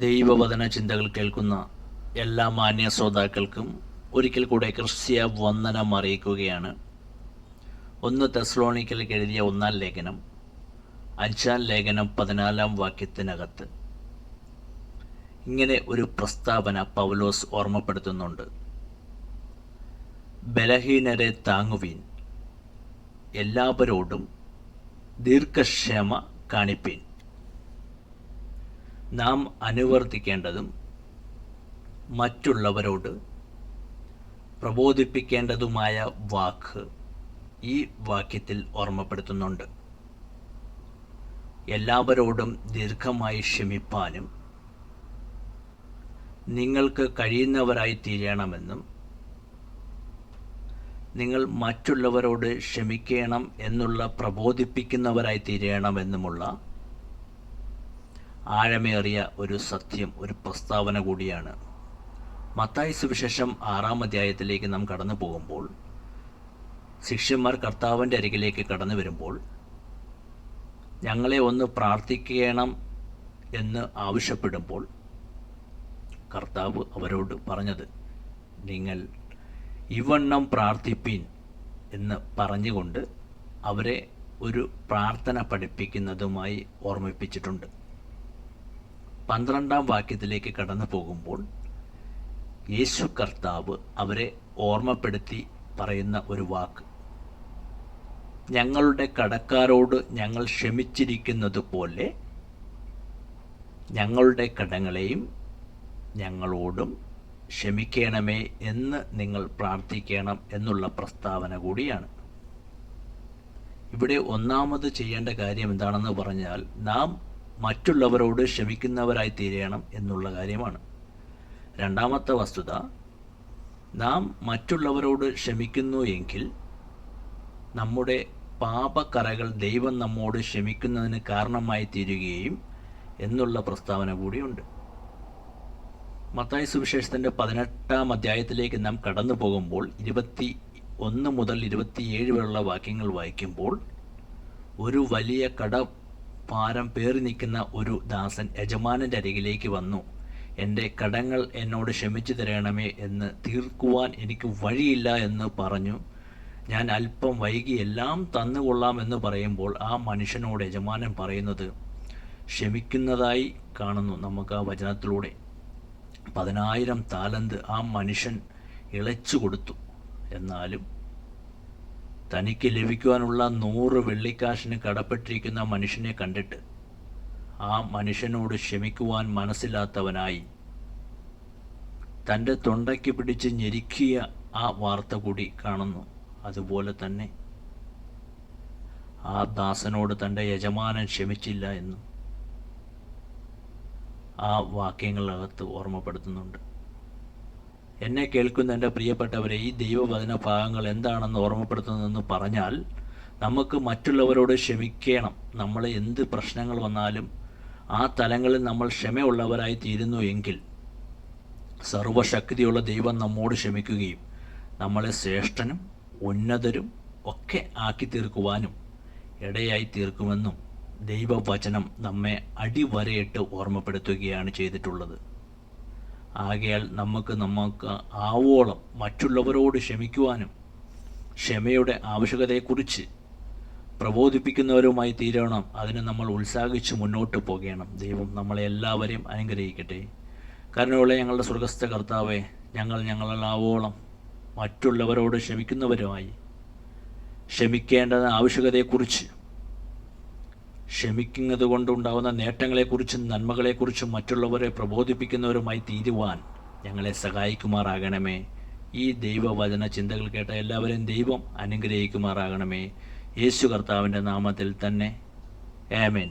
ദൈവവചന ചിന്തകൾ കേൾക്കുന്ന എല്ലാ മാന്യ ശ്രോതാക്കൾക്കും ഒരിക്കൽ കൂടെ ക്രിസ്തീയ വന്ദനം അറിയിക്കുകയാണ്. ഒന്ന് തെസ്ലോണിക്കലേക്ക് എഴുതിയ ഒന്നാം ലേഖനം അഞ്ചാം ലേഖനം പതിനാലാം വാക്യത്തിനകത്ത്. ഇങ്ങനെ ഒരു പ്രസ്താവന പൗലോസ് ഓർമ്മപ്പെടുത്തുന്നുണ്ട്. ബലഹീനരെ താങ്ങുവീൻ എല്ലാവരോടും ദീർഘക്ഷമ കാണിപ്പീൻ. നാം അനുവർത്തിക്കേണ്ടതും മറ്റുള്ളവരോട് പ്രബോധിപ്പിക്കേണ്ടതുമായ വാക്ക് ഈ വാക്യത്തിൽ ഓർമ്മപ്പെടുത്തുന്നുണ്ട്. എല്ലാവരോടും ദീർഘമായി ക്ഷമിപ്പാനും നിങ്ങൾക്ക് കഴിയുന്നവരായി തീരണമെന്നും നിങ്ങൾ മറ്റുള്ളവരോട് ക്ഷമിക്കണം എന്നുള്ള പ്രബോധിപ്പിക്കുന്നവരായി തീരണമെന്നുമുള്ള ആഴമേറിയ ഒരു സത്യം ഒരു പ്രസ്താവന കൂടിയാണ്. മത്തായി സുവിശേഷം ആറാം അധ്യായത്തിലേക്ക് നാം കടന്നു പോകുമ്പോൾ ശിഷ്യന്മാർ കർത്താവിന്റെ അരികിലേക്ക് കടന്നു വരുമ്പോൾ ഞങ്ങളെ ഒന്ന് പ്രാർത്ഥിക്കണം എന്ന് ആവശ്യപ്പെടുമ്പോൾ കർത്താവ് അവരോട് പറഞ്ഞത് നിങ്ങൾ ഇവണ്ണം പ്രാർത്ഥിപ്പീൻ എന്ന് പറഞ്ഞുകൊണ്ട് അവരെ ഒരു പ്രാർത്ഥന പഠിപ്പിക്കുന്നതുമായി ഓർമ്മിപ്പിച്ചിട്ടുണ്ട്. പന്ത്രണ്ടാം വാക്യത്തിലേക്ക് കടന്നു പോകുമ്പോൾ യേശു കർത്താവ് അവരെ ഓർമ്മപ്പെടുത്തി പറയുന്ന ഒരു വാക്ക്. ഞങ്ങളുടെ കടക്കാരോട് ഞങ്ങൾ ക്ഷമിച്ചിരിക്കുന്നത് പോലെ ഞങ്ങളുടെ കടങ്ങളെയും ഞങ്ങളോടും ക്ഷമിക്കണമേ എന്ന് നിങ്ങൾ പ്രാർത്ഥിക്കണം എന്നുള്ള പ്രസ്താവന കൂടിയാണ്. ഇവിടെ ഒന്നാമത് ചെയ്യേണ്ട കാര്യം എന്താണെന്ന് പറഞ്ഞാൽ നാം മറ്റുള്ളവരോട് ക്ഷമിക്കുന്നവരായി തീരണം എന്നുള്ള കാര്യമാണ്. രണ്ടാമത്തെ വസ്തുത നാം മറ്റുള്ളവരോട് ക്ഷമിക്കുന്നു എങ്കിൽ നമ്മുടെ പാപക്കറകൾ ദൈവം നമ്മോട് ക്ഷമിക്കുന്നതിന് കാരണമായി തീരുകയും എന്നുള്ള പ്രസ്താവന കൂടിയുണ്ട്. മത്തായ സുവിശേഷത്തിന്റെ പതിനെട്ടാം അധ്യായത്തിലേക്ക് നാം കടന്നു പോകുമ്പോൾ ഇരുപത്തി ഒന്ന് മുതൽ ഇരുപത്തിയേഴ് വരെയുള്ള വാക്യങ്ങൾ വായിക്കുമ്പോൾ ഒരു വലിയ കട ഭാരം പേറി നിൽക്കുന്ന ഒരു ദാസൻ യജമാനന്റെ അരികിലേക്ക് വന്നു. എന്റെ കടങ്ങൾ എന്നോട് ക്ഷമിച്ചു തരണമേ എന്ന് തീർക്കുവാൻ എനിക്ക് വഴിയില്ല എന്ന് പറഞ്ഞു. ഞാൻ അല്പം വൈകി എല്ലാം തന്നുകൊള്ളാം എന്ന് പറയുമ്പോൾ ആ മനുഷ്യനോട് യജമാനൻ പറയുന്നത് ക്ഷമിക്കുന്നതായി കാണുന്നു നമുക്ക് ആ വചനത്തിലൂടെ. പതിനായിരം താലന്ത് ആ മനുഷ്യൻ ഇളച്ചു കൊടുത്തു. എന്നാലും തനിക്ക് ലഭിക്കുവാനുള്ള നൂറ് വെള്ളിക്കാശിന് കടപ്പെട്ടിരിക്കുന്ന മനുഷ്യനെ കണ്ടിട്ട് ആ മനുഷ്യനോട് ക്ഷമിക്കുവാൻ മനസ്സില്ലാത്തവനായി. തന്റെ തൊണ്ടയ്ക്ക് പിടിച്ച് ഞെരുക്കിയ ആ വാർത്ത കൂടി കാണുന്നു. അതുപോലെ തന്നെ ആ ദാസനോട് തന്റെ യജമാനൻ ക്ഷമിച്ചില്ല എന്നും ആ വാക്യങ്ങളകത്ത് ഓർമ്മപ്പെടുത്തുന്നുണ്ട്. എന്നെ കേൾക്കുന്ന എന്റെ പ്രിയപ്പെട്ടവരെ ഈ ദൈവവചന ഭാഗങ്ങൾ എന്താണെന്ന് ഓർമ്മപ്പെടുത്തുന്നതെന്ന് പറഞ്ഞാൽ നമുക്ക് മറ്റുള്ളവരോട് ക്ഷമിക്കണം. നമ്മൾ എന്ത് പ്രശ്നങ്ങൾ വന്നാലും ആ തലങ്ങളിൽ നമ്മൾ ക്ഷമയുള്ളവരായി തീരുന്നു എങ്കിൽ സർവശക്തിയുള്ള ദൈവം നമ്മോട് ക്ഷമിക്കുകയും നമ്മളെ ശ്രേഷ്ഠനും ഉന്നതരും ഒക്കെ ആക്കി തീർക്കുവാനും ഇടയായി തീർക്കുമെന്നും ദൈവവചനം നമ്മെ അടിവരയിട്ട് ഓർമ്മപ്പെടുത്തുകയാണ് ചെയ്തിട്ടുള്ളത്. ആകയാൽ നമുക്ക് നമുക്ക് ആവോളം മറ്റുള്ളവരോട് ക്ഷമിക്കുവാനും ക്ഷമയുടെ ആവശ്യകതയെക്കുറിച്ച് പ്രബോധിപ്പിക്കുന്നവരുമായി തീരണം. അതിന് നമ്മൾ ഉത്സാഹിച്ച് മുന്നോട്ട് പോകണം. ദൈവം നമ്മളെ എല്ലാവരെയും അനുഗ്രഹിക്കട്ടെ. കരുണയുള്ള ഞങ്ങളുടെ സ്വർഗസ്ഥ കർത്താവെ ഞങ്ങൾ ഞങ്ങളാവോളം മറ്റുള്ളവരോട് ക്ഷമിക്കുന്നവരുമായി ക്ഷമിക്കേണ്ട ആവശ്യകതയെക്കുറിച്ച് ക്ഷമിക്കുന്നത് കൊണ്ടുണ്ടാവുന്ന നേട്ടങ്ങളെക്കുറിച്ചും നന്മകളെക്കുറിച്ചും മറ്റുള്ളവരെ പ്രബോധിപ്പിക്കുന്നവരുമായി തീരുവാൻ ഞങ്ങളെ സഹായിക്കുമാറാകണമേ. ഈ ദൈവവചന ചിന്തകൾ കേട്ട എല്ലാവരെയും ദൈവം അനുഗ്രഹിക്കുമാറാകണമേ. യേശു കർത്താവിന്റെ നാമത്തിൽ തന്നെ. ആമേൻ.